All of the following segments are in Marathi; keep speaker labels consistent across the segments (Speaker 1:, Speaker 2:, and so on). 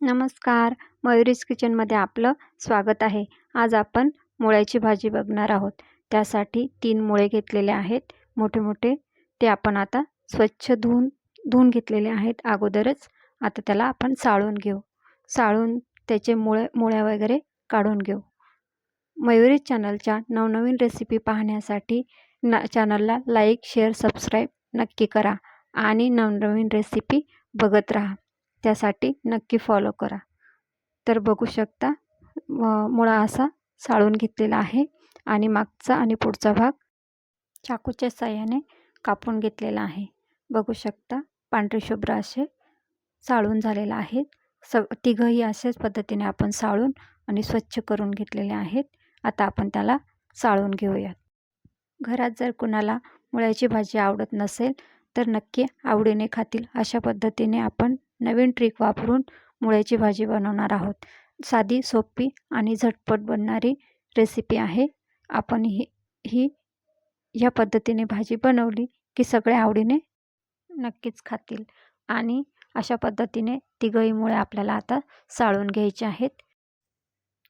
Speaker 1: नमस्कार. मयुरीज किचनमध्ये आपलं स्वागत आहे. आज आपण मुळ्याची भाजी बघणार आहोत. त्यासाठी तीन मुळे घेतलेले आहेत. मोठे मोठे ते आपण आता स्वच्छ धुवून धुवून घेतलेले आहेत अगोदरच. आता त्याला आपण साळून घेऊ. साळून त्याचे मुळे मुळ्या वगैरे काढून घेऊ. मयुरीज चॅनलच्या नवनवीन रेसिपी पाहण्यासाठी न चॅनलला लाईक शेअर सबस्क्राईब नक्की करा आणि नवनवीन रेसिपी बघत राहा. त्यासाठी नक्की फॉलो करा. तर बघू शकता मुळा असा साळून घेतलेला आहे आणि मागचा आणि पुढचा भाग चाकूच्या साह्याने कापून घेतलेला आहे. बघू शकता पांढरे शुभ्र असे साळून झालेला आहे स तिघंही अशाच पद्धतीने आपण साळून आणि स्वच्छ करून घेतलेले आहेत. आता आपण त्याला साळून घेऊयात. घरात जर कुणाला मुळ्याची भाजी आवडत नसेल तर नक्की आवडीने खातील. अशा पद्धतीने आपण नवीन ट्रिक वापरून मुळ्याची भाजी बनवणार आहोत. साधी सोपी आणि झटपट बनणारी रेसिपी आहे. आपण ही ही ह्या पद्धतीने भाजी बनवली की सगळे आवडीने नक्कीच खातील. आणि अशा पद्धतीने तिघही मुळे आपल्याला आता साळून घ्यायचे आहेत.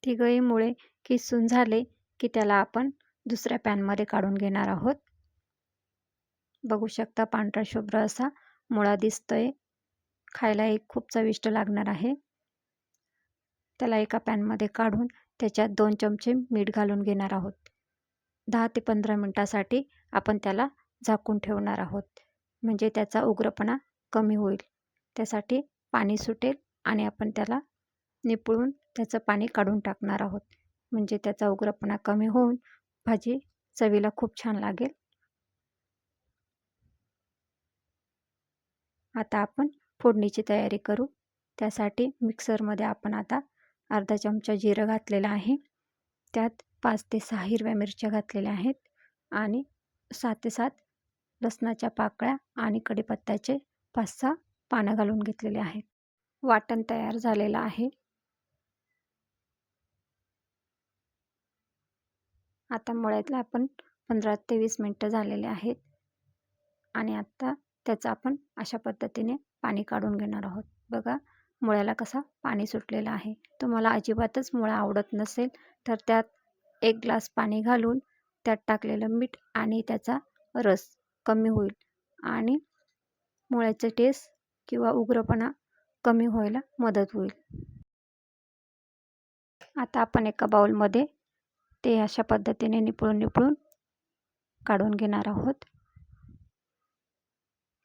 Speaker 1: तिघही मुळे किसून झाले की त्याला आपण दुसऱ्या पॅनमध्ये काढून घेणार आहोत. बघू शकता पांढरा शुभ्र असा मुळा दिसतोय. खायला एक खूप चविष्ट लागणार आहे. त्याला एका पॅनमध्ये काढून त्याच्यात दोन चमचे मीठ घालून घेणार आहोत. दहा ते पंधरा मिनटासाठी आपण त्याला झाकून ठेवणार आहोत. म्हणजे त्याचा उग्रपणा कमी होईल. त्यासाठी पाणी सुटेल आणि आपण त्याला निपळून त्याचं पाणी काढून टाकणार आहोत. म्हणजे त्याचा उग्रपणा कमी होऊन भाजी चवीला खूप छान लागेल. आता आपण फोडणीची तयारी करू. त्यासाठी मिक्सरमध्ये आपण आता अर्धा चमचा जिरं घातलेलं आहे. त्यात पाच ते सहा हिरव्या मिरच्या घातलेल्या आहेत आणि सात ते सात लसणाच्या पाकळ्या आणि कढीपत्त्याचे पाच सहा पानं घालून घेतलेले आहेत. वाटण तयार झालेलं आहे. आता मळ्यातला आपण पंधरा ते वीस मिनटं झालेले आहेत आणि आत्ता त्याचा आपण अशा पद्धतीने पाणी काढून घेणार आहोत. बघा मुळ्याला कसा पाणी सुटलेलं आहे. तुम्हाला अजिबातच मुळा आवडत नसेल तर त्यात एक ग्लास पाणी घालून त्यात टाकलेलं मीठ आणि त्याचा रस कमी होईल आणि मुळ्याचं टेस्ट किंवा उग्रपणा कमी व्हायला मदत होईल. आता आपण एका बाउलमध्ये ते अशा पद्धतीने निपळून निपळून काढून घेणार आहोत.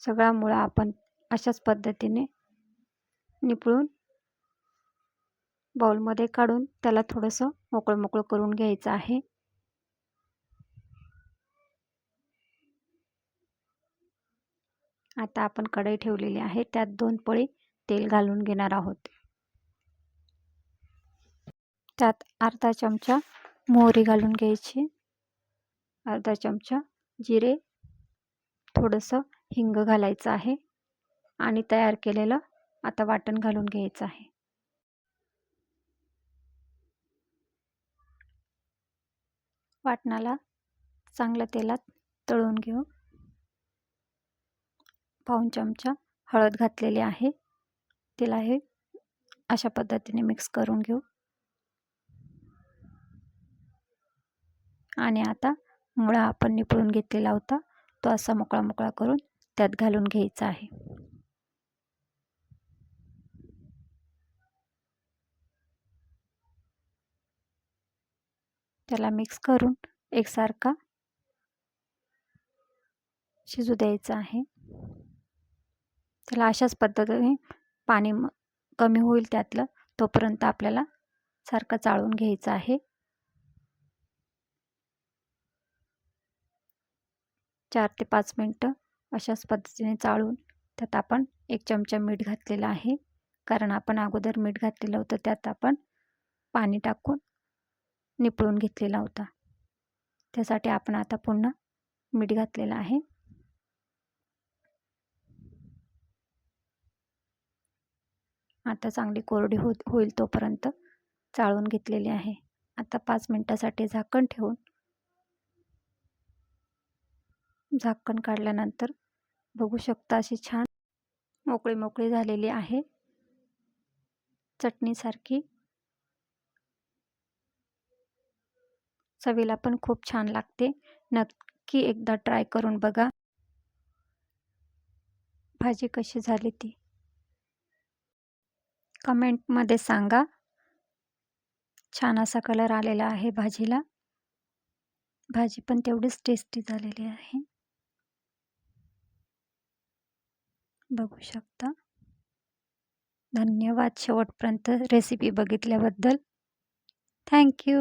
Speaker 1: सगळा मुळा आपण अशाच पद्धतीने निपळून बाऊलमध्ये काढून त्याला थोडंसं मोकळं मोकळं करून घ्यायचं आहे. आता आपण कढई ठेवलेली आहे. त्यात दोन पळी तेल घालून घेणार आहोत. त्यात अर्धा चमचा मोहरी घालून घ्यायची. अर्धा चमचा जिरे थोडंसं हिंग घालायचं आहे. आणि तयार केलेलं आता वाटण घालून घ्यायचं आहे. वाटणाला चांगल्या तेलात तळून घेऊ पाऊन चमचा हळद घातलेली आहे. तिला हे अशा पद्धतीने मिक्स करून घेऊ. आणि आता मुळा आपण निपळून घेतलेला होता तो असा मोकळा मोकळा करून त्यात घालून घ्यायचा आहे. त्याला मिक्स करून एकसारखा शिजू द्यायचा आहे. त्याला अशाच पद्धतीने पाणी कमी होईल त्यातलं तोपर्यंत आपल्याला सारखं चाळून घ्यायचं आहे. चार ते पाच मिनटं अशाच पद्धतीने चाळून त्यात आपण एक चमचा मीठ घातलेलं आहे. कारण आपण अगोदर मीठ घातलेलं होतं त्यात आपण पाणी टाकून निपळून घेतलेला होता. त्यासाठी आपण आता पुन्हा मीठ घातलेलं आहे. आता चांगली कोरडी हो होईल तोपर्यंत चाळून घेतलेली आहे. आता पाच मिनटासाठी झाकण ठेवून झाकण काढल्यानंतर बघू शकता अशी छान मोकळी मोकळी झालेली आहे. चटणीसारखी चवीला पण खूप छान लागते. नक्की एकदा ट्राय करून बघा. भाजी कशी झाली ती? कमेंटमध्ये सांगा. छान असा कलर आलेला आहे भाजीला. भाजी पण तेवढीच टेस्टी झालेली आहे. बघू शकता. धन्यवाद शेवटपर्यंत रेसिपी बघितल्याबद्दल. थँक्यू